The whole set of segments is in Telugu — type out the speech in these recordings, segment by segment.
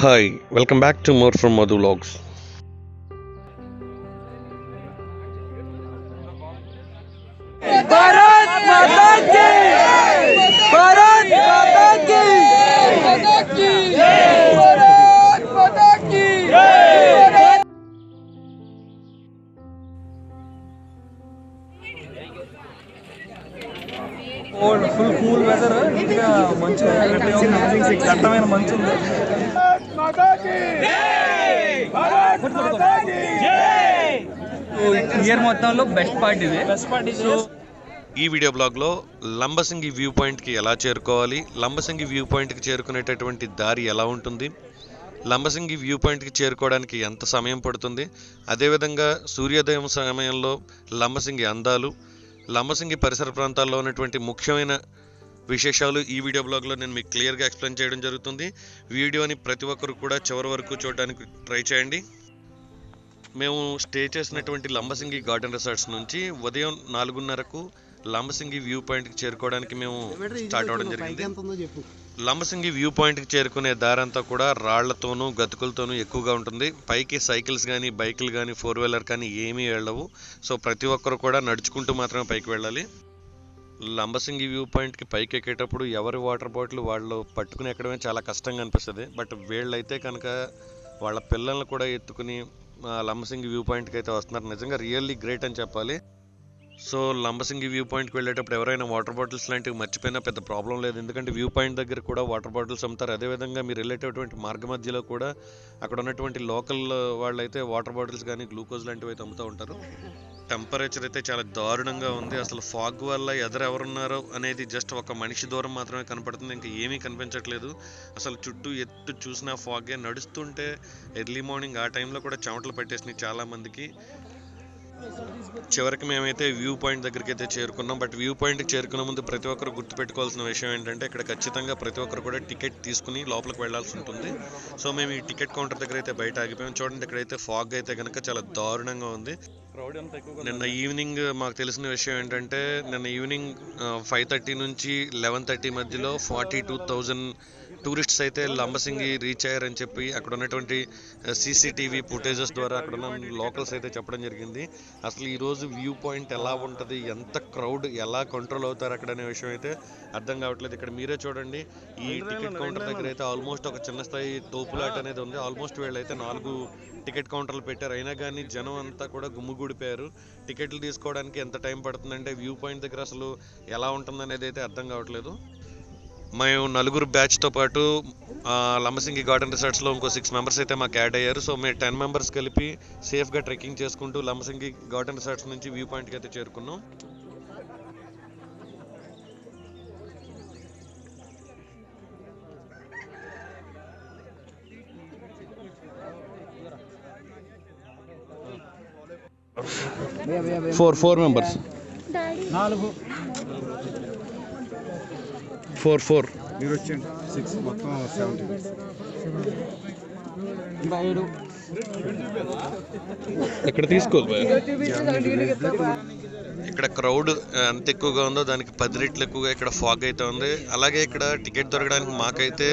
Hi, welcome back to more from Madhu Vlogs. Part ఇది. బెస్ట్ పార్ట్ సో ఈ వీడియో బ్లాగ్లో లంబసింగి వ్యూ పాయింట్కి ఎలా చేరుకోవాలి లంబసింగి వ్యూ పాయింట్కి చేరుకునేటటువంటి దారి ఎలా ఉంటుంది లంబసింగి వ్యూ పాయింట్కి చేరుకోవడానికి ఎంత సమయం పడుతుంది అదేవిధంగా సూర్యోదయం సమయంలో లంబసింగి అందాలు లంబసింగి పరిసర ప్రాంతాల్లో ఉన్నటువంటి ముఖ్యమైన విశేషాలు ఈ వీడియో బ్లాగ్లో నేను మీకు క్లియర్గా ఎక్స్ప్లెయిన్ చేయడం జరుగుతుంది. వీడియోని ప్రతి ఒక్కరు కూడా చివరి వరకు చూడడానికి ట్రై చేయండి. మేము స్టే చేసినటువంటి లంబసింగి గార్డెన్ రిసార్ట్స్ నుంచి ఉదయం నాలుగున్నరకు లంబసింగి వ్యూ పాయింట్కి చేరుకోవడానికి మేము స్టార్ట్ అవ్వడం జరిగింది. లంబసింగి వ్యూ పాయింట్కి చేరుకునే దారంతా కూడా రాళ్ళతోనూ గతుకులతోనూ ఎక్కువగా ఉంటుంది. పైకి సైకిల్స్ కానీ బైకులు కానీ ఫోర్ వీలర్ కానీ ఏమీ వెళ్ళవు. సో ప్రతి ఒక్కరు కూడా నడుచుకుంటూ మాత్రమే పైకి వెళ్ళాలి. లంబసింగి వ్యూ పాయింట్కి పైకి ఎక్కేటప్పుడు ఎవరి వాటర్ బాటిల్ వాళ్ళు పట్టుకుని ఎక్కడమే చాలా కష్టంగా అనిపిస్తుంది. బట్ వీళ్ళైతే కనుక వాళ్ళ పిల్లల్ని కూడా ఎత్తుకుని ఆ, లంబసింగి వ్యూ పాయింట్కి అయితే వస్తున్నారు. నిజంగా రియల్లీ గ్రేట్ అని చెప్పాలి. సో లంబసింగి వ్యూ పాయింట్కి వెళ్ళేటప్పుడు ఎవరైనా వాటర్ బాటిల్స్ లాంటివి మర్చిపోయినా పెద్ద ప్రాబ్లం లేదు. ఎందుకంటే వ్యూ పాయింట్ దగ్గర కూడా వాటర్ బాటిల్స్ అమ్ముతారు. అదేవిధంగా మీరు వెళ్ళేటటువంటి మార్గ మధ్యలో కూడా అక్కడ ఉన్నటువంటి లోకల్ వాళ్ళైతే వాటర్ బాటిల్స్ కానీ గ్లూకోజ్ లాంటివి అయితే అమ్ముతూ ఉంటారు. టెంపరేచర్ అయితే చాలా దారుణంగా ఉంది. అసలు ఫాగ్ వల్ల ఎదరు ఎవరున్నారో అనేది జస్ట్ ఒక మనిషి దూరం మాత్రమే కనపడుతుంది. ఇంకా ఏమీ కనిపించట్లేదు. అసలు చుట్టూ ఎత్తు చూసిన ఫాగే. నడుస్తుంటే ఎర్లీ మార్నింగ్ ఆ టైంలో కూడా చెమటలు పట్టేసినాయి చాలామందికి. చివరికి మేమైతే వ్యూ పాయింట్ దగ్గరికి అయితే చేరుకున్నాం. బట్ వ్యూ పాయింట్కి చేరుకునే ముందు ప్రతి ఒక్కరు గుర్తుపెట్టుకోవాల్సిన విషయం ఏంటంటే ఇక్కడ ఖచ్చితంగా ప్రతి ఒక్కరు కూడా టికెట్ తీసుకుని లోపలికి వెళ్ళాల్సి ఉంటుంది. సో మేము ఈ టికెట్ కౌంటర్ దగ్గర అయితే బయట ఆగిపోయాం. చూడండి ఇక్కడైతే ఫాగ్ అయితే కనుక చాలా దారుణంగా ఉంది. నిన్న ఈవినింగ్ మాకు తెలిసిన విషయం ఏంటంటే నిన్న ఈవినింగ్ ఫైవ్ థర్టీ నుంచి లెవెన్ థర్టీ మధ్యలో ఫార్టీ టూ థౌజండ్ టూరిస్ట్స్ అయితే లంబసింగి రీచ్ అయ్యారని చెప్పి అక్కడ ఉన్నటువంటి సీసీటీవీ ఫుటేజెస్ ద్వారా అక్కడ ఉన్న లోకల్స్ అయితే చెప్పడం జరిగింది. అసలు ఈ రోజు వ్యూ పాయింట్ ఎలా ఉంటుంది? ఎంత క్రౌడ్ ఎలా కంట్రోల్ అవుతారు అక్కడ అనే విషయం అయితే అర్థం కావట్లేదు. ఇక్కడ మీరే చూడండి. ఈ టికెట్ కౌంటర్ దగ్గర అయితే ఆల్మోస్ట్ ఒక చిన్న స్థాయి తోపులాట అనేది ఉంది. ఆల్మోస్ట్ వీళ్ళైతే నాలుగు టికెట్ కౌంటర్లు పెట్టారు. అయినా కానీ జనం అంతా కూడా గుమ్ముగూడిపోయారు. టికెట్లు తీసుకోవడానికి ఎంత టైం పడుతుందంటే వ్యూ పాయింట్ దగ్గర అసలు ఎలా ఉంటుందనేది అయితే అర్థం కావట్లేదు. మేము నలుగురు బ్యాచ్తో పాటు లంబసింగి గార్డెన్ రిసార్ట్స్లో ఇంకో సిక్స్ మెంబర్స్ అయితే మాకు యాడ్ అయ్యారు. సో మేము టెన్ మెంబర్స్ కలిపి సేఫ్గా ట్రెక్కింగ్ చేసుకుంటూ లంబసింగి గార్డెన్ రిసార్ట్స్ నుంచి వ్యూ పాయింట్కి అయితే చేరుకున్నాం. ఫోర్ ఫోర్ మెంబర్స్ నాలుగు. Four four. మీరు వచ్చేయండి సిక్స్ మొత్తం సెవెంటీ ఇక్కడ తీసుకోవాలి ఇక్కడ క్రౌడ్ ఎంత ఎక్కువగా ఉందో దానికి పది రెట్లు ఎక్కువగా ఇక్కడ ఫాగ్ అయితే ఉంది. అలాగే ఇక్కడ టికెట్ దొరకడానికి మాకైతే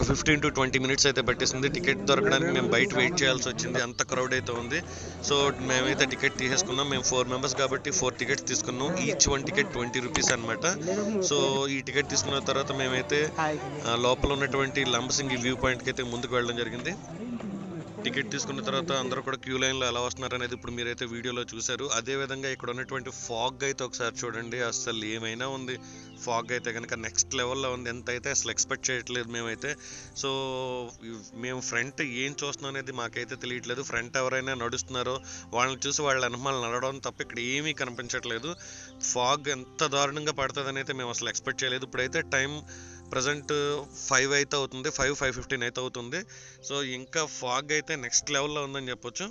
ఒక ఫిఫ్టీన్ టు ట్వంటీ మినిట్స్ అయితే పట్టేసింది. టికెట్ దొరకడానికి మేము బయట వెయిట్ చేయాల్సి వచ్చింది. అంత క్రౌడ్ అయితే ఉంది. సో మేమైతే టికెట్ తీసేసుకున్నాం. మేము ఫోర్ మెంబర్స్ కాబట్టి ఫోర్ టికెట్స్ తీసుకున్నాం. Each one ticket twenty rupees అనమాట సో ఈ టికెట్ తీసుకున్న తర్వాత మేమైతే లోపల ఉన్నటువంటి లంబసింగి వ్యూ పాయింట్కి అయితే ముందుకు వెళ్ళడం జరిగింది. టికెట్ తీసుకున్న తర్వాత అందరూ కూడా క్యూ లైన్లో ఎలా వస్తున్నారు అనేది ఇప్పుడు మీరైతే వీడియోలో చూశారు. అదే విధంగా ఇక్కడ ఉన్నటువంటి ఫాగ్ అయితే ఒకసారి చూడండి అసలు ఏమైనా ఉంది. ఫాగ్ అయితే కనుక నెక్స్ట్ లెవెల్లో ఉంది. ఎంత అయితే అసలు ఎక్స్పెక్ట్ చేయట్లేదు మేమైతే. సో మేము ఫ్రంట్ ఏం చూస్తున్నాం అనేది మాకైతే తెలియట్లేదు. ఫ్రంట్ ఎవరైనా నడుస్తున్నారో వాళ్ళని చూసి వాళ్ళ వెనకాల నడవడం తప్ప ఇక్కడ ఏమీ కనిపించట్లేదు. ఫాగ్ ఎంత దారుణంగా పడుతుందని అయితే మేము అసలు ఎక్స్పెక్ట్ చేయలేదు. ఇప్పుడైతే టైం ప్రజెంట్ ఫైవ్ అయితే అవుతుంది ఫైవ్ ఫైవ్ ఫిఫ్టీన్ అయితే అవుతుంది. సో ఇంకా ఫాగ్ అయితే నెక్స్ట్ లెవెల్లో ఉందని చెప్పొచ్చు.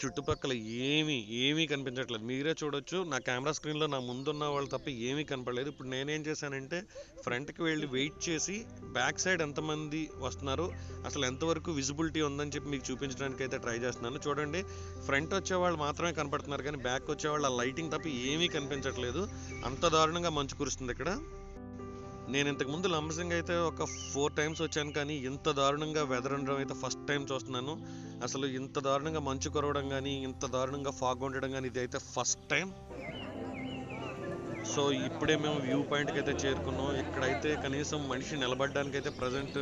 చుట్టుపక్కల ఏమీ ఏమీ కనిపించట్లేదు. మీరే చూడొచ్చు నా కెమెరా స్క్రీన్లో నా ముందున్న వాళ్ళు తప్ప ఏమీ కనపడలేదు. ఇప్పుడు నేనేం చేశానంటే ఫ్రంట్కి వెళ్ళి వెయిట్ చేసి బ్యాక్ సైడ్ ఎంతమంది వస్తున్నారు అసలు ఎంతవరకు విజిబిలిటీ ఉందని చెప్పి మీకు చూపించడానికి అయితే ట్రై చేస్తున్నాను. చూడండి ఫ్రంట్ వచ్చే వాళ్ళు మాత్రమే కనపడుతున్నారు కానీ బ్యాక్ వచ్చే వాళ్ళు ఆ లైటింగ్ తప్ప ఏమీ కనిపించట్లేదు. అంత దారుణంగా మంచు కురుస్తుంది ఇక్కడ. నేను ఇంతకు ముందు లంబసింగ్ అయితే ఒక ఫోర్ టైమ్స్ వచ్చాను కానీ ఇంత దారుణంగా వెదర్ ఉండడం అయితే ఫస్ట్ టైం చూస్తున్నాను. అసలు ఇంత దారుణంగా మంచు కురవడం కానీ ఇంత దారుణంగా ఫాగ్ ఉండడం కానీ ఇది అయితే ఫస్ట్ టైం సో ఇప్పుడే మేము వ్యూ పాయింట్కి అయితే చేరుకున్నాం. ఇక్కడైతే కనీసం మనిషి నిలబడడానికి అయితే ప్రజెంట్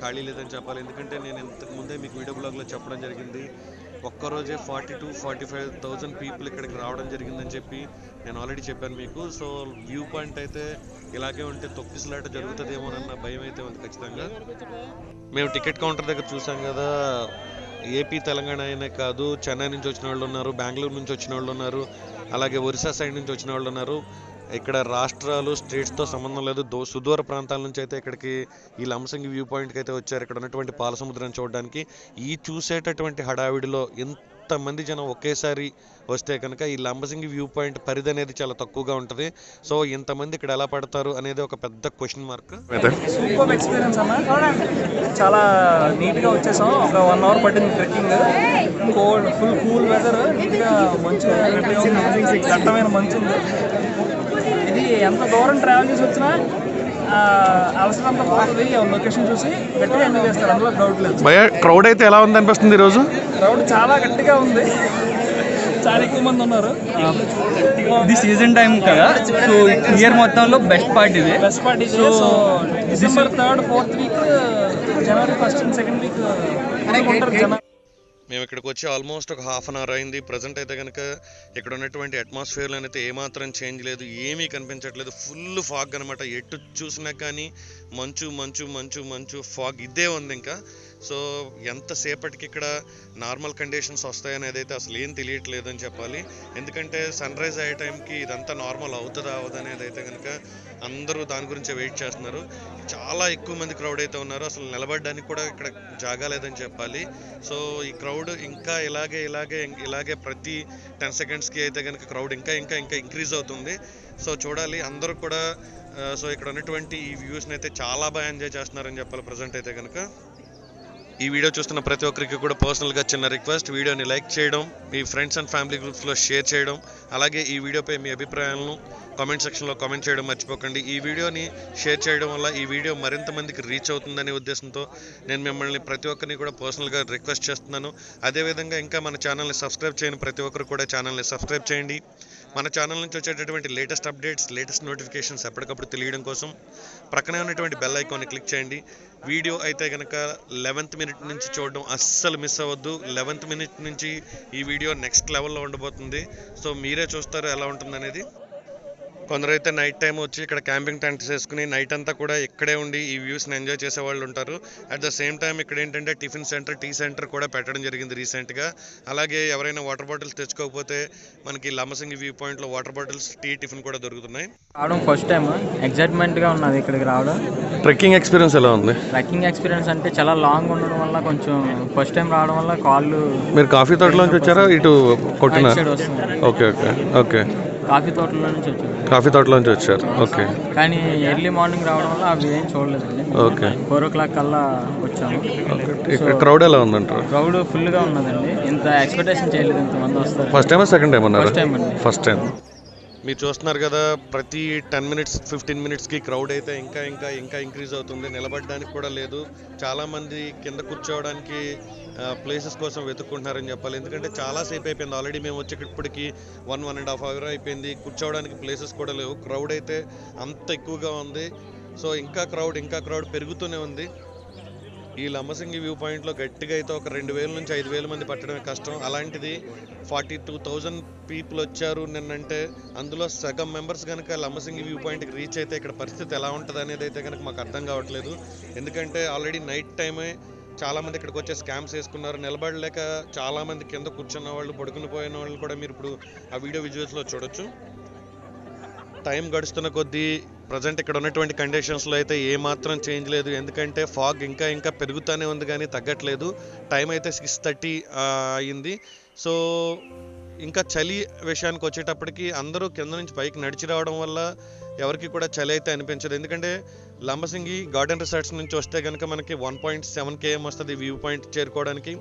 ఖాళీ లేదని చెప్పాలి. ఎందుకంటే నేను ఇంతకు ముందే మీకు వీడియో బ్లాగ్లో చెప్పడం జరిగింది. ఒక్కరోజే forty to forty five thousand people ఇక్కడికి రావడం జరిగిందని చెప్పి నేను ఆల్రెడీ చెప్పాను మీకు. సో వ్యూ పాయింట్ అయితే ఇలాగే ఉంటే తొక్కిసలాట జరుగుతుందేమోనన్న భయం అయితే ఉంది ఖచ్చితంగా. మేము టికెట్ కౌంటర్ దగ్గర చూసాం కదా. ఏపీ తెలంగాణ అయినే కాదు చెన్నై నుంచి వచ్చిన వాళ్ళు ఉన్నారు బెంగళూరు నుంచి వచ్చిన వాళ్ళు ఉన్నారు అలాగే ఒరిస్సా సైడ్ నుంచి వచ్చిన వాళ్ళు ఉన్నారు. ఇక్కడ రాష్ట్రాలు స్టేట్స్తో సంబంధం లేదు. దో సుదూర ప్రాంతాల నుంచి అయితే ఇక్కడికి ఈ లంసంగి వ్యూ పాయింట్కి అయితే వచ్చారు. ఇక్కడ ఉన్నటువంటి పాల సముద్రం చూడడానికి. ఈ చూసేటటువంటి హడావిడిలో ఇంతమంది జనం ఒకేసారి వస్తే కనుక ఈ లంబసింగి వ్యూ పాయింట్ పరిధి అనేది చాలా తక్కువగా ఉంటుంది. సో ఇంతమంది ఇక్కడ ఎలా పడతారు అనేది ఒక పెద్ద క్వశ్చన్ మార్క్ సూపర్ ఎక్స్పీరియన్స్ అన్న చాలా నీట్గా వచ్చేసాం. ఒక వన్ అవర్ పట్టింది trekking cold full cool weather నీట్గా మంచు. దట్టమైన మంచు ఉంది. ఎంత దూరం ట్రావెల్ చేసి వచ్చినా ఆ, అవసరం అంతా పోతుంది లొకేషన్ చూసి గట్టిగా ఎంజాయ్ చేస్తారు? అందులో డౌట్ లేదు. భయ క్రౌడ్ అయితే ఎలా ఉంది అనిపిస్తుంది ఈరోజు? క్రౌడ్ చాలా గట్టిగా ఉంది. చాలా ఎక్కువ మంది ఉన్నారు. ఇది సీజన్ టైం కదా. సో ఇయర్ మొత్తంలో బెస్ట్ పార్ట్ ఇది. Best party so December third fourth week January first and second week ఉంటారు జనం. మేము ఇక్కడికి వచ్చి ఆల్మోస్ట్ ఒక హాఫ్ అన్ అవర్ అయింది. ప్రజెంట్ అయితే కనుక ఇక్కడ ఉన్నటువంటి అట్మాస్ఫియర్లో అయితే ఏమాత్రం చేంజ్ లేదు ఏమీ కనిపించట్లేదు. ఫుల్ ఫాగ్ అనమాట ఎటు చూసినా కానీ మంచు మంచు మంచు మంచు ఫాగ్ ఇదే ఉంది ఇంకా. సో ఎంతసేపటికి ఇక్కడ నార్మల్ కండిషన్స్ వస్తాయనేది అయితే అసలు ఏం తెలియట్లేదు అని చెప్పాలి. ఎందుకంటే సన్ రైజ్ అయ్యే టైంకి ఇదంతా నార్మల్ అవుతుందా అవదనేది అనేది అయితే కనుక అందరూ దాని గురించే వెయిట్ చేస్తున్నారు. చాలా ఎక్కువ మంది క్రౌడ్ అయితే ఉన్నారు. అసలు నిలబడడానికి కూడా ఇక్కడ జాగా లేదని చెప్పాలి. సో ఈ క్రౌడ్ ఇంకా ఇలాగే ఇలాగే ఇలాగే ప్రతి టెన్ సెకండ్స్కి అయితే కనుక క్రౌడ్ ఇంకా ఇంకా ఇంకా ఇంక్రీజ్ అవుతుంది. సో చూడాలి. అందరూ కూడా సో ఇక్కడ ఉన్నటువంటి ఈ వ్యూస్ని అయితే చాలా బాగా ఎంజాయ్ చేస్తున్నారని చెప్పాలి ప్రజెంట్ అయితే కనుక ఈ వీడియో చూస్తున్న ప్రతి ఒక్కరికి కూడా పర్సనల్గా చిన్న రిక్వెస్ట్ వీడియోని లైక్ చేయడం మీ ఫ్రెండ్స్ అండ్ ఫ్యామిలీ గ్రూప్స్లో షేర్ చేయడం అలాగే ఈ వీడియోపై మీ అభిప్రాయాలను కామెంట్ సెక్షన్లో కామెంట్ చేయడం మర్చిపోకండి. ఈ వీడియోని షేర్ చేయడం వల్ల ఈ వీడియో మరింత మందికి రీచ్ అవుతుందనే ఉద్దేశంతో నేను మిమ్మల్ని ప్రతి ఒక్కరిని కూడా పర్సనల్గా రిక్వెస్ట్ చేస్తున్నాను. అదేవిధంగా ఇంకా మన ఛానల్ని సబ్స్క్రైబ్ చేయని ప్రతి ఒక్కరు కూడా ఛానల్ని సబ్స్క్రైబ్ చేయండి. మన ఛానల్ నుంచి వచ్చేటటువంటి లేటెస్ట్ అప్డేట్స్ లేటెస్ట్ నోటిఫికేషన్స్ ఎప్పటికప్పుడు తెలియడం కోసం ప్రక్కనే ఉన్నటువంటి బెల్ ఐకాన్ని క్లిక్ చేయండి. వీడియో అయితే కనుక లెవెంత్ మినిట్ నుంచి చూడడం అస్సలు మిస్ అవ్వద్దు. లెవెంత్ మినిట్ నుంచి ఈ వీడియో నెక్స్ట్ లెవెల్లో ఉండబోతుంది. సో మీరే చూస్తారు ఎలా ఉంటుందనేది కొందరైతే నైట్ టైం వచ్చి ఇక్కడ క్యాంపింగ్ టెంట్స్ వేసుకుని నైట్ అంతా కూడా ఇక్కడే ఉండి ఈ వ్యూస్ని ఎంజాయ్ చేసే వాళ్ళు ఉంటారు. అట్ ద సేమ్ టైం ఇక్కడ ఏంటంటే టిఫిన్ సెంటర్ టీ సెంటర్ కూడా పెట్టడం జరిగింది రీసెంట్గా అలాగే ఎవరైనా వాటర్ బాటిల్స్ తెచ్చుకోకపోతే మనకి లమ్మసింగి వ్యూ పాయింట్లో వాటర్ బాటిల్స్ టీ టిఫిన్ కూడా దొరుకుతున్నాయి. రావడం ఫస్ట్ టైం ఎగ్జైట్మెంట్గా ఉన్నది ఇక్కడికి రావడం. ట్రెక్కింగ్ ఎక్స్పీరియన్స్ ఎలా ఉంది? ట్రెక్కింగ్ ఎక్స్పీరియన్స్ అంటే చాలా లాంగ్ ఉండడం వల్ల కొంచెం ఫస్ట్ టైం రావడం వల్ల కాళ్ళు మీరు కాఫీ తోటలోంచి వచ్చారా? ఇటు వస్తుంది. ఓకే ఓకే ఓకే కాఫీ తోటలో నుంచి వచ్చింది కాఫీ తోటలోంచి వచ్చారు. ఓకే. కానీ ఎర్లీ మార్నింగ్ రావడం వల్ల అవి ఏం చూడలేదండి. ఓకే. ఫోర్ ఓ క్లాక్ కల్లా వచ్చాము. ఇక్కడ క్రౌడ్ ఎలా ఉందంటారు? క్రౌడ్ ఫుల్గా ఉన్నదండి. ఇంత ఎక్స్పెక్టేషన్ చేయలేదు ఇంతమంది వస్తారు. ఫస్ట్ టైం సెకండ్ టైం అన్నారు? First time first time. మీరు చూస్తున్నారు కదా ప్రతి టెన్ మినిట్స్ ఫిఫ్టీన్ మినిట్స్కి క్రౌడ్ అయితే ఇంకా ఇంకా ఇంకా ఇంక్రీజ్ అవుతుంది. నిలబడడానికి కూడా లేదు. చాలామంది కింద కూర్చోవడానికి ప్లేసెస్ కోసం వెతుక్కుంటున్నారని చెప్పాలి. ఎందుకంటే చాలా సేపు అయిపోయింది. ఆల్రెడీ మేము వచ్చేటప్పటికి one one and half hour అయిపోయింది. కూర్చోవడానికి ప్లేసెస్ కూడా లేవు. క్రౌడ్ అయితే అంత ఎక్కువగా ఉంది. సో ఇంకా క్రౌడ్ ఇంకా క్రౌడ్ పెరుగుతూనే ఉంది. ఈ లంబసింగి వ్యూ పాయింట్లో గట్టిగా అయితే ఒక రెండు వేల నుంచి ఐదు వేల మంది పట్టడమే కష్టం. అలాంటిది ఫార్టీ టూ థౌజండ్ పీపుల్ వచ్చారు నిన్నంటే. అందులో సగం మెంబర్స్ కనుక లంబసింగి వ్యూ పాయింట్కి రీచ్ అయితే ఇక్కడ పరిస్థితి ఎలా ఉంటుంది అనేది అయితే కనుక మాకు అర్థం కావట్లేదు. ఎందుకంటే ఆల్రెడీ నైట్ టైమే చాలామంది ఇక్కడికి వచ్చే స్కామ్స్ వేసుకున్నారు. నిలబడలేక చాలా మంది కింద కూర్చున్న వాళ్ళు పడుకుని పోయిన వాళ్ళు కూడా మీరు ఇప్పుడు ఆ వీడియో విజువల్స్లో చూడొచ్చు. టైం గడుస్తున్న కొద్దీ ప్రజెంట్ ఇక్కడ ఉన్నటువంటి కండిషన్స్లో అయితే ఏమాత్రం చేంజ్ లేదు. ఎందుకంటే ఫాగ్ ఇంకా ఇంకా పెరుగుతూనే ఉంది కానీ తగ్గట్లేదు. టైం అయితే సిక్స్ థర్టీ అయింది. సో ఇంకా చలి విషయానికి వచ్చేటప్పటికి అందరూ కింద నుంచి పైకి నడిచి రావడం వల్ల ఎవరికి కూడా చలి అయితే అనిపించదు. ఎందుకంటే లంబసింగి గార్డెన్ రిసార్ట్స్ నుంచి వస్తే కనుక మనకి వన్ పాయింట్ సెవెన్ కేఎం వస్తుంది వ్యూ పాయింట్ చేరుకోవడానికి.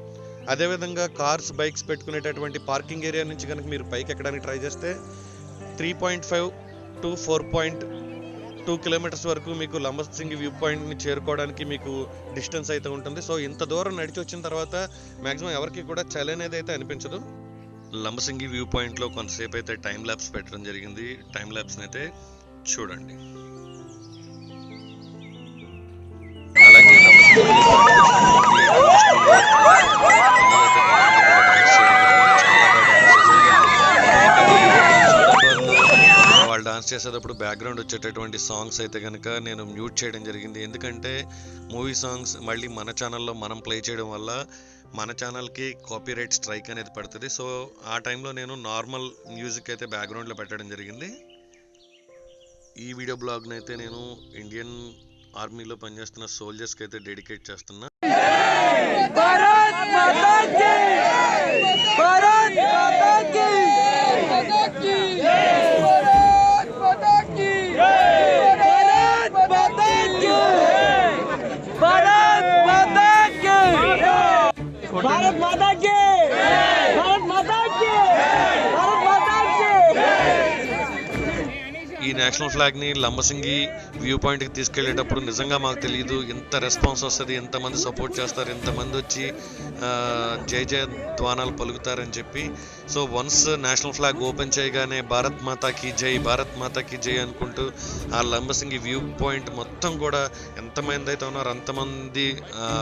అదేవిధంగా కార్స్ బైక్స్ పెట్టుకునేటటువంటి పార్కింగ్ ఏరియా నుంచి కనుక మీరు పైకి ఎక్కడానికి ట్రై చేస్తే three point five to four point two kilometres వరకు మీకు లంబసింగి వ్యూ పాయింట్ని చేరుకోవడానికి మీకు డిస్టెన్స్ అయితే ఉంటుంది. సో ఇంత దూరం నడిచి వచ్చిన తర్వాత మ్యాక్సిమం ఎవరికి కూడా చలి అనేది అయితే అనిపించదు. లంబసింగి వ్యూ పాయింట్లో కొంతసేపు అయితే టైం ల్యాబ్స్ పెట్టడం జరిగింది. టైం ల్యాబ్స్ని అయితే చూడండి. వాళ్ళు చేసేటప్పుడు బ్యాక్గ్రౌండ్ వచ్చేటటువంటి సాంగ్స్ అయితే కనుక నేను మ్యూట్ చేయడం జరిగింది. ఎందుకంటే మూవీ సాంగ్స్ మళ్ళీ మన ఛానల్లో మనం ప్లే చేయడం వల్ల మన ఛానల్కి కాపీరైట్ స్ట్రైక్ అనేది పడుతుంది. సో ఆ టైంలో నేను నార్మల్ మ్యూజిక్ అయితే బ్యాక్గ్రౌండ్లో పెట్టడం జరిగింది. ఈ వీడియో బ్లాగ్ని అయితే నేను ఇండియన్ ఆర్మీలో పనిచేస్తున్న సోల్జర్స్కి అయితే డెడికేట్ చేస్తున్నా. నేషనల్ ఫ్లాగ్ని లంబసింగి వ్యూ పాయింట్కి తీసుకెళ్ళేటప్పుడు నిజంగా మాకు తెలియదు ఇంత రెస్పాన్స్ వస్తుంది ఎంతమంది సపోర్ట్ చేస్తారు ఎంతమంది వచ్చి జయ జై జయ ధ్వానాలు పలుకుతారని చెప్పి. So once national flag open చేయగానే భారత్ మాతాకి జై భారత్ మాతాకి జై అనుకుంటూ ఆ లంబసింగి వ్యూ పాయింట్ మొత్తం కూడా ఎంతమంది అయితే ఉన్నారో అంతమంది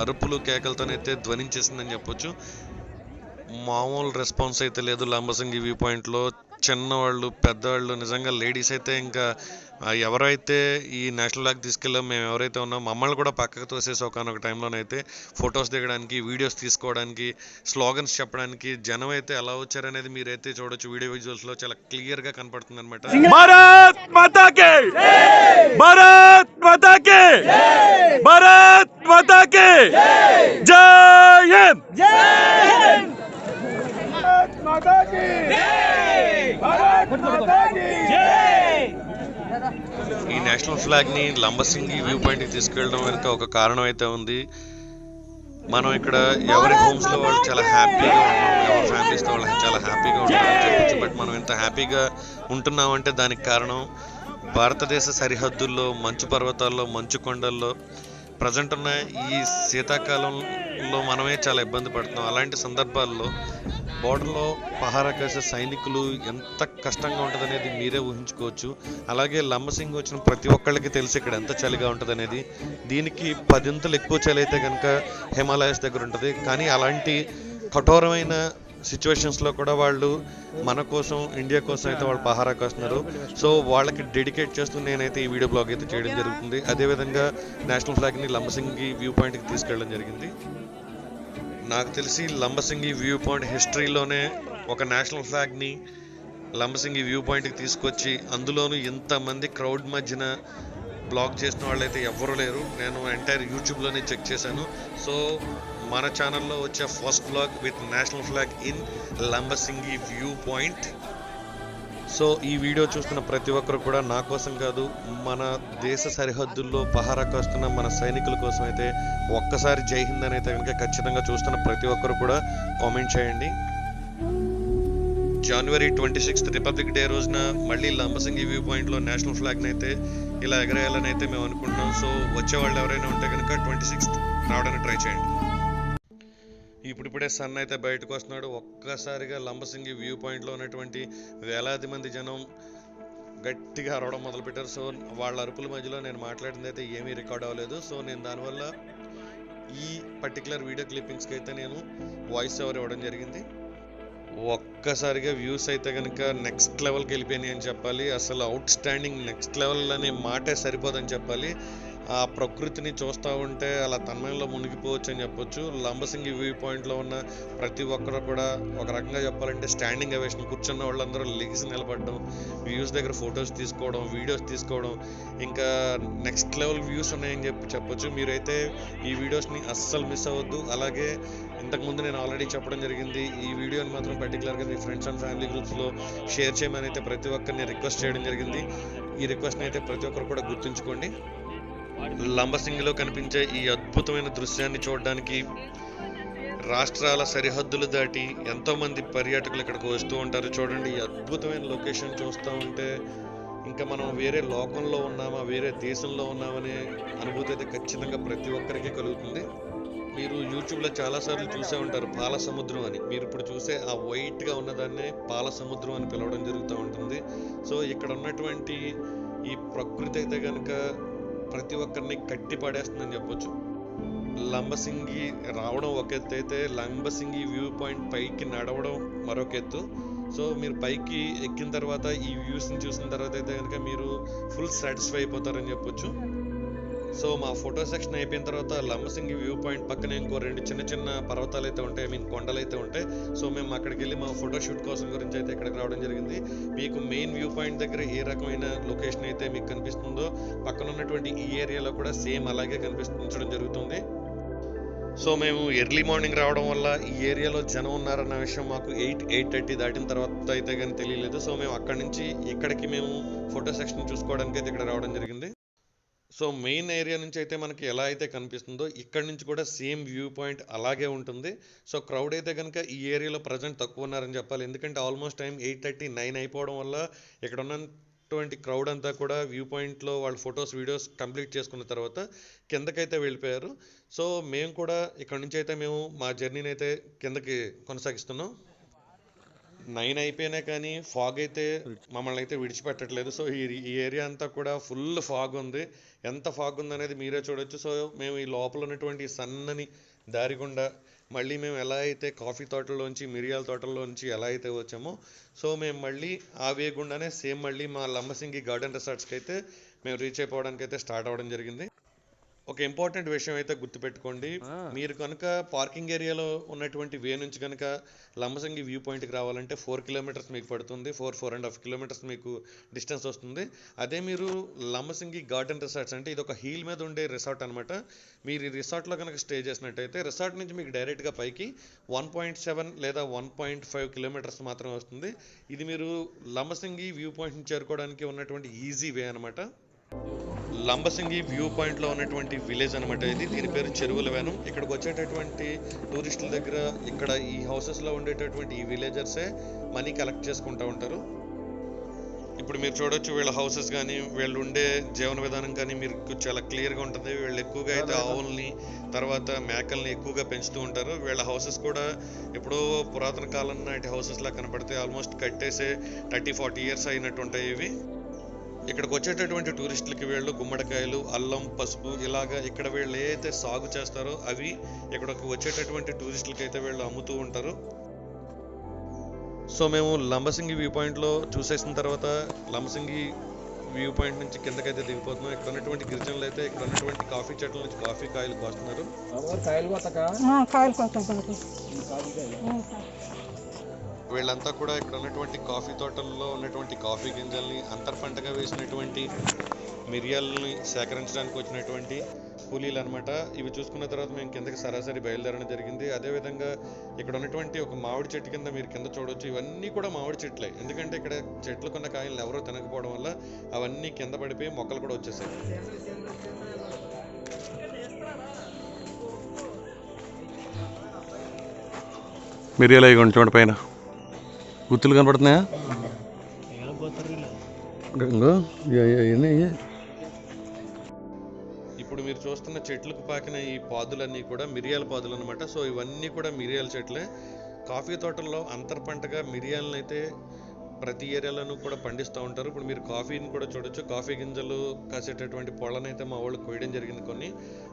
అరుపులు కేకలతోనైతే ధ్వనించేసిందని చెప్పొచ్చు. మామూలు రెస్పాన్స్ అయితే లేదు లంబసింగి వ్యూ పాయింట్లో చిన్నవాళ్ళు పెద్దవాళ్ళు నిజంగా లేడీస్ అయితే ఇంకా ఎవరైతే ఈ నేషనల్ లాక్ తీసుకెళ్ళాం మేము ఎవరైతే ఉన్నాం మమ్మల్ని కూడా పక్కకు తోసేసి ఒకనొక టైంలోనైతే ఫొటోస్ దిగడానికి వీడియోస్ తీసుకోవడానికి స్లోగన్స్ చెప్పడానికి జనం అయితే ఎలా వచ్చారనేది మీరైతే చూడొచ్చు. వీడియో విజువల్స్లో చాలా క్లియర్గా కనపడుతుంది అనమాట భారత్ మాతాకే! నేషనల్ ఫ్లాగ్ని లంబసింగి వ్యూ పాయింట్కి తీసుకెళ్ళడం వెనుక ఒక కారణం అయితే ఉంది. మనం ఇక్కడ ఎవరి హోమ్స్లో వాళ్ళు చాలా హ్యాపీగా ఉన్నాం ఎవరి ఫ్యామిలీస్తో వాళ్ళు చాలా హ్యాపీగా ఉంటారని చెప్పచ్చు. బట్ మనం ఇంత హ్యాపీగా ఉంటున్నామంటే దానికి కారణం భారతదేశ సరిహద్దుల్లో మంచు పర్వతాల్లో మంచు కొండల్లో ప్రజెంట్ ఉన్న ఈ శీతాకాలంలో మనమే చాలా ఇబ్బంది పడుతున్నాం. అలాంటి సందర్భాల్లో బోర్డర్లో పహారా కాసే సైనికులు ఎంత కష్టంగా ఉంటుందనేది మీరే ఊహించుకోవచ్చు. అలాగే లంబసింగ్ వచ్చిన ప్రతి ఒక్కళ్ళకి తెలిసి ఇక్కడ ఎంత చలిగా ఉంటుందనేది. దీనికి పదింతలు ఎక్కువ చలి అయితే కనుక హిమాలయస్ దగ్గర ఉంటుంది. కానీ అలాంటి కఠోరమైన సిచ్యువేషన్స్లో కూడా వాళ్ళు మన కోసం ఇండియా కోసం అయితే వాళ్ళు పహారా కాస్తున్నారు. సో వాళ్ళకి డెడికేట్ చేస్తూ నేనైతే ఈ వీడియో బ్లాగ్ అయితే చేయడం జరుగుతుంది. అదేవిధంగా నేషనల్ ఫ్లాగ్ని లంబసింగి వ్యూ పాయింట్కి తీసుకెళ్ళడం జరిగింది. నాకు తెలిసి లంబసింగి వ్యూ పాయింట్ హిస్టరీలోనే ఒక నేషనల్ ఫ్లాగ్ని లంబసింగి వ్యూ పాయింట్కి తీసుకొచ్చి అందులోనూ ఇంతమంది క్రౌడ్ మధ్యన బ్లాగ్ చేసిన వాళ్ళైతే ఎవ్వరూ లేరు. నేను ఎంటైర్ యూట్యూబ్లోనే చెక్ చేశాను. సో మన ఛానల్లో వచ్చే first vlog with national flag in Lambasingi view point so ఈ వీడియో చూస్తున్న ప్రతి ఒక్కరు కూడా నా కోసం కాదు మన దేశ సరిహద్దుల్లో పహారా కాస్తున్న మన సైనికుల కోసం అయితే ఒక్కసారి జై హింద్ అని అయితే కనుక ఖచ్చితంగా చూస్తున్న ప్రతి ఒక్కరు కూడా కామెంట్ చేయండి. January twenty sixth republic day రోజున మళ్ళీ లంబసింగి వ్యూ పాయింట్లో నేషనల్ ఫ్లాగ్ని అయితే ఇలా ఎగరేయాలని అయితే మేము అనుకుంటున్నాం. సో వచ్చే వాళ్ళు ఎవరైనా ఉంటే కనుక ట్వంటీ సిక్స్త్ రావడానికి ట్రై చేయండి. ఇప్పుడిప్పుడే సన్ అయితే బయటకు వస్తున్నాడు. ఒక్కసారిగా లంబసింగి వ్యూ పాయింట్లో ఉన్నటువంటి వేలాది మంది జనం గట్టిగా అరవడం మొదలుపెట్టారు. సో వాళ్ళ అరుపుల మధ్యలో నేను మాట్లాడింది అయితే ఏమీ రికార్డ్ అవ్వలేదు. సో నేను దానివల్ల ఈ పర్టికులర్ వీడియో క్లిప్పింగ్స్కి అయితే నేను వాయిస్ ఓవర్ ఇవ్వడం జరిగింది. ఒక్కసారిగా వ్యూస్ అయితే కనుక నెక్స్ట్ లెవెల్కి వెళ్ళిపోయినాయి అని చెప్పాలి. అసలు అవుట్ స్టాండింగ్ నెక్స్ట్ లెవెల్ అనే మాటే సరిపోదని చెప్పాలి. ఆ ప్రకృతిని చూస్తూ ఉంటే అలా తన్మయంలో మునిగిపోవచ్చు అని చెప్పొచ్చు. లంబసింగి వ్యూ పాయింట్లో ఉన్న ప్రతి ఒక్కరు కూడా ఒక రకంగా చెప్పాలంటే స్టాండింగ్ అవేషన్ కూర్చున్న వాళ్ళందరూ లెగిసి నిలబడడం వ్యూస్ దగ్గర ఫొటోస్ తీసుకోవడం వీడియోస్ తీసుకోవడం ఇంకా నెక్స్ట్ లెవెల్ వ్యూస్ ఉన్నాయని చెప్పి చెప్పొచ్చు. మీరైతే ఈ వీడియోస్ని అస్సలు మిస్ అవ్వద్దు. అలాగే ఇంతకుముందు నేను ఆల్రెడీ చెప్పడం జరిగింది ఈ వీడియోని మాత్రం పర్టికులర్గా మీ ఫ్రెండ్స్ అండ్ ఫ్యామిలీ గ్రూప్స్లో షేర్ చేయమని అయితే ప్రతి ఒక్కరిని రిక్వెస్ట్ చేయడం జరిగింది. ఈ రిక్వెస్ట్ని అయితే ప్రతి ఒక్కరు కూడా గుర్తుంచుకోండి. లంబసింగిలో కనిపించే ఈ అద్భుతమైన దృశ్యాన్ని చూడడానికి రాష్ట్రాల సరిహద్దులు దాటి ఎంతోమంది పర్యాటకులు ఇక్కడికి వస్తూ ఉంటారు. చూడండి ఈ అద్భుతమైన లొకేషన్ చూస్తూ ఉంటే ఇంకా మనం వేరే లోకంలో ఉన్నామా వేరే దేశంలో ఉన్నామనే అనుభూతి అయితే ఖచ్చితంగా ప్రతి ఒక్కరికి కలుగుతుంది. మీరు యూట్యూబ్లో చాలాసార్లు చూసే ఉంటారు పాల సముద్రం అని. మీరు ఇప్పుడు చూసే ఆ వైట్గా ఉన్నదాన్నే పాల సముద్రం అని పిలవడం జరుగుతూ ఉంటుంది. సో ఇక్కడ ఉన్నటువంటి ఈ ప్రకృతి అయితే కనుక ప్రతి ఒక్కరిని కట్టి పడేస్తుందని చెప్పొచ్చు. లంబసింగి రావడం ఒక ఎత్తు అయితే లంబసింగి వ్యూ పాయింట్ పైకి నడవడం మరొక ఎత్తు. సో మీరు పైకి ఎక్కిన తర్వాత ఈ వ్యూస్ని చూసిన తర్వాత అయితే కనుక మీరు ఫుల్ సాటిస్ఫై అయిపోతారని చెప్పొచ్చు. సో మా ఫోటో సెక్షన్ అయిపోయిన తర్వాత లంబసింగి వ్యూ పాయింట్ పక్కన ఇంకో రెండు చిన్న చిన్న పర్వతాలు అయితే ఉంటాయి ఐ మీన్ కొండలు అయితే ఉంటాయి. సో మేము అక్కడికి వెళ్ళి మా ఫోటో షూట్ కోసం గురించి అయితే ఇక్కడికి రావడం జరిగింది. మీకు మెయిన్ వ్యూ పాయింట్ దగ్గర ఏ రకమైన లొకేషన్ అయితే మీకు కనిపిస్తుందో పక్కన ఉన్నటువంటి ఈ ఏరియాలో కూడా సేమ్ అలాగే కనిపించడం జరుగుతుంది. సో మేము ఎర్లీ మార్నింగ్ రావడం వల్ల ఈ ఏరియాలో జనం ఉన్నారన్న విషయం మాకు ఎయిట్ ఎయిట్ థర్టీ దాటిన తర్వాత అయితే కానీ తెలియలేదు. సో మేము అక్కడి నుంచి ఇక్కడికి మేము ఫోటో సెక్షన్ చూసుకోవడానికి అయితే ఇక్కడ రావడం జరిగింది. సో మెయిన్ ఏరియా నుంచి అయితే మనకి ఎలా అయితే కనిపిస్తుందో ఇక్కడ నుంచి కూడా సేమ్ వ్యూ పాయింట్ అలాగే ఉంటుంది. సో క్రౌడ్ అయితే కనుక ఈ ఏరియాలో ప్రజెంట్ తక్కువ ఉన్నారని చెప్పాలి. ఎందుకంటే almost time eight thirty nine అయిపోవడం వల్ల ఇక్కడ ఉన్నటువంటి క్రౌడ్ అంతా కూడా వ్యూ పాయింట్లో వాళ్ళ ఫొటోస్ వీడియోస్ కంప్లీట్ చేసుకున్న తర్వాత కిందకైతే వెళ్ళిపోయారు. సో మేము కూడా ఇక్కడ నుంచి అయితే మేము మా జర్నీని అయితే కిందకి కొనసాగిస్తున్నాం. నైన్ అయిపోయినా కానీ ఫాగ్ అయితే మమ్మల్ని అయితే విడిచిపెట్టట్లేదు. సో ఈ ఈ ఏరియా అంతా కూడా ఫుల్ ఫాగ్ ఉంది. ఎంత ఫాగ్ ఉందనేది మీరే చూడొచ్చు. సో మేము ఈ లోపల ఉన్నటువంటి సన్నని దారి గుండా మళ్ళీ మేము ఎలా అయితే కాఫీ తోటల్లోంచి మిరియాల తోటల్లోంచి ఎలా అయితే వచ్చామో సో మేము మళ్ళీ ఆ వే గుండానే సేమ్ మళ్ళీ మా లంబసింగి గార్డెన్ రిసార్ట్స్కి అయితే మేము రీచ్ అయిపోవడానికి అయితే స్టార్ట్ అవ్వడం జరిగింది. ఒక ఇంపార్టెంట్ విషయం అయితే గుర్తుపెట్టుకోండి. మీరు కనుక పార్కింగ్ ఏరియాలో ఉన్నటువంటి వే నుంచి కనుక లంబసింగి వ్యూ పాయింట్కి రావాలంటే ఫోర్ కిలోమీటర్స్ మీకు పడుతుంది. Four four and half kilometres మీకు డిస్టెన్స్ వస్తుంది. అదే మీరు లంబసింగి గార్డెన్ రిసార్ట్స్ అంటే ఇది ఒక హీల్ మీద ఉండే రిసార్ట్ అనమాట మీరు ఈ రిసార్ట్లో కనుక స్టే చేసినట్టయితే రిసార్ట్ నుంచి మీకు డైరెక్ట్గా పైకి వన్ పాయింట్ సెవెన్ లేదా వన్ పాయింట్ ఫైవ్ కిలోమీటర్స్ మాత్రమే వస్తుంది. ఇది మీరు లంబసింగి వ్యూ పాయింట్ని చేరుకోవడానికి ఉన్నటువంటి ఈజీ వే అనమాట లంబసింగి వ్యూ పాయింట్లో ఉన్నటువంటి విలేజ్ అనమాట ఇది. దీని పేరు చెరువుల వేను ఇక్కడికి వచ్చేటటువంటి టూరిస్టుల దగ్గర ఇక్కడ ఈ హౌసెస్లో ఉండేటటువంటి ఈ విలేజర్సే మనీ కలెక్ట్ చేసుకుంటూ ఉంటారు. ఇప్పుడు మీరు చూడొచ్చు వీళ్ళ హౌసెస్ కానీ వీళ్ళు ఉండే జీవన విధానం కానీ మీకు చాలా క్లియర్గా ఉంటుంది. వీళ్ళు ఎక్కువగా అయితే ఆవుల్ని తర్వాత మేకల్ని ఎక్కువగా పెంచుతూ ఉంటారు. వీళ్ళ హౌసెస్ కూడా ఎప్పుడో పురాతన కాలం నాటి హౌసెస్ లా కనపడతాయి ఆల్మోస్ట్ కట్టేసే థర్టీ ఫార్టీ ఇయర్స్ అయినట్టు ఉంటాయి ఇవి. ఇక్కడికి వచ్చేటటువంటి టూరిస్టులకి వీళ్ళు గుమ్మడికాయలు అల్లం పసుపు ఇలాగా ఇక్కడ వీళ్ళు ఏదైతే సాగు చేస్తారో అవి ఇక్కడికి వచ్చేటటువంటి టూరిస్టులకి అయితే వీళ్ళు అమ్ముతూ ఉంటారు. సో మేము లంబసింగి వ్యూ పాయింట్లో చూసేసిన తర్వాత లంబసింగి వ్యూ పాయింట్ నుంచి కిందకైతే దిగిపోతున్నాం. ఇక్కడ ఉన్నటువంటి గిరిజనులు అయితే ఇక్కడ ఉన్నటువంటి కాఫీ చెట్ల నుంచి కాఫీ కాయలు కోస్తున్నారు. కాయలు వీళ్ళంతా కూడా ఇక్కడ ఉన్నటువంటి కాఫీ తోటల్లో ఉన్నటువంటి కాఫీ గింజల్ని అంతర్ పంటగా వేసినటువంటి మిరియాలని సేకరించడానికి వచ్చినటువంటి కూలీలు అనమాట ఇవి చూసుకున్న తర్వాత మేము కిందకి సరాసరి బయలుదేరడం జరిగింది. అదేవిధంగా ఇక్కడ ఉన్నటువంటి ఒక మామిడి చెట్టు కింద మీరు కింద చూడవచ్చు ఇవన్నీ కూడా మామిడి చెట్లే. ఎందుకంటే ఇక్కడ చెట్లు కొన్న కాయలను ఎవరో తినకపోవడం వల్ల అవన్నీ కింద పడిపోయి మొక్కలు కూడా వచ్చేసాయి. మిరియాలు అవి చూడండి పైన. గుర్తులు కనపడుతున్నాయా? ఇంకో ఇప్పుడు మీరు చూస్తున్న చెట్లకు పాకిన ఈ పాదులన్నీ కూడా మిరియాల పాదులు అనమాట సో ఇవన్నీ కూడా మిరియాల చెట్లే. కాఫీ తోటల్లో అంతర్ పంటగా మిరియాలను అయితే ప్రతి ఏరియాలోనూ కూడా పండిస్తూ ఉంటారు. ఇప్పుడు మీరు కాఫీని కూడా చూడొచ్చు. కాఫీ గింజలు కాసేటటువంటి పొలను అయితే మా వాళ్ళు కొయ్యడం జరిగింది కొన్ని.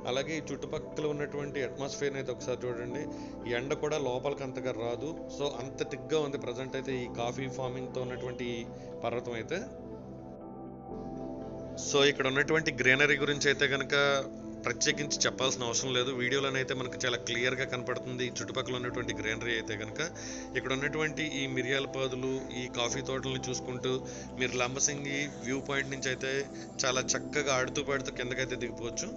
అలాగే ఈ చుట్టుపక్కల ఉన్నటువంటి అట్మాస్ఫియర్ని అయితే ఒకసారి చూడండి. ఈ ఎండ కూడా లోపలికి అంతగా రాదు. సో అంత తిగ్గా ఉంది ప్రజెంట్ అయితే ఈ కాఫీ ఫార్మింగ్తో ఉన్నటువంటి పర్వతం అయితే. సో ఇక్కడ ఉన్నటువంటి గ్రీనరీ గురించి అయితే కనుక ప్రత్యేకించి చెప్పాల్సిన అవసరం లేదు. వీడియోలోనైతే మనకు చాలా క్లియర్గా కనపడుతుంది. ఈ చుట్టుపక్కల ఉన్నటువంటి గ్రీనరీ అయితే కనుక ఇక్కడ ఉన్నటువంటి ఈ మిరియాల పాదులు ఈ కాఫీ తోటలను చూసుకుంటూ మీరు లంబసింగి వ్యూ పాయింట్ నుంచి అయితే చాలా చక్కగా ఆడుతూ పాడుతూ కిందకైతే దిగిపోవచ్చు.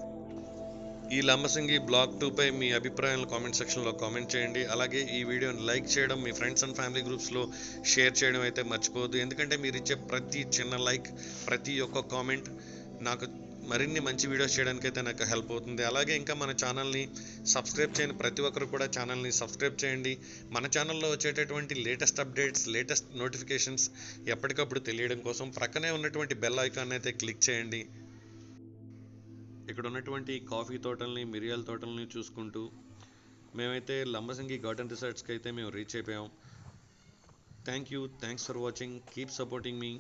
ఈ లంబసింగి బ్లాగ్ టూపై మీ అభిప్రాయాలను కామెంట్ సెక్షన్లో కామెంట్ చేయండి. అలాగే ఈ వీడియోని లైక్ చేయడం మీ ఫ్రెండ్స్ అండ్ ఫ్యామిలీ గ్రూప్స్లో షేర్ చేయడం అయితే మర్చిపోవద్దు. ఎందుకంటే మీరు ఇచ్చే ప్రతి చిన్న లైక్ ప్రతి ఒక్క కామెంట్ నాకు మరిన్ని మంచి వీడియోస్ చేయడానికి అయితే నాకు హెల్ప్ అవుతుంది. అలాగే ఇంకా మన ఛానల్ని సబ్స్క్రైబ్ చేయని ప్రతి ఒక్కరు కూడా ఛానల్ని సబ్స్క్రైబ్ చేయండి. మన ఛానల్లో వచ్చేటటువంటి లేటెస్ట్ అప్డేట్స్ లేటెస్ట్ నోటిఫికేషన్స్ ఎప్పటికప్పుడు తెలియడం కోసం ప్రక్కనే ఉన్నటువంటి బెల్ ఐకాన్ అయితే క్లిక్ చేయండి. ఇక్కడ ఉన్నటువంటి కాఫీ తోటల్ని మిరియాల తోటల్ని చూసుకుంటూ మేమైతే లంబసింగి గార్డెన్ రిసార్ట్స్కి అయితే మేము రీచ్ అయిపోయాం. Thank you thanks for watching keep supporting me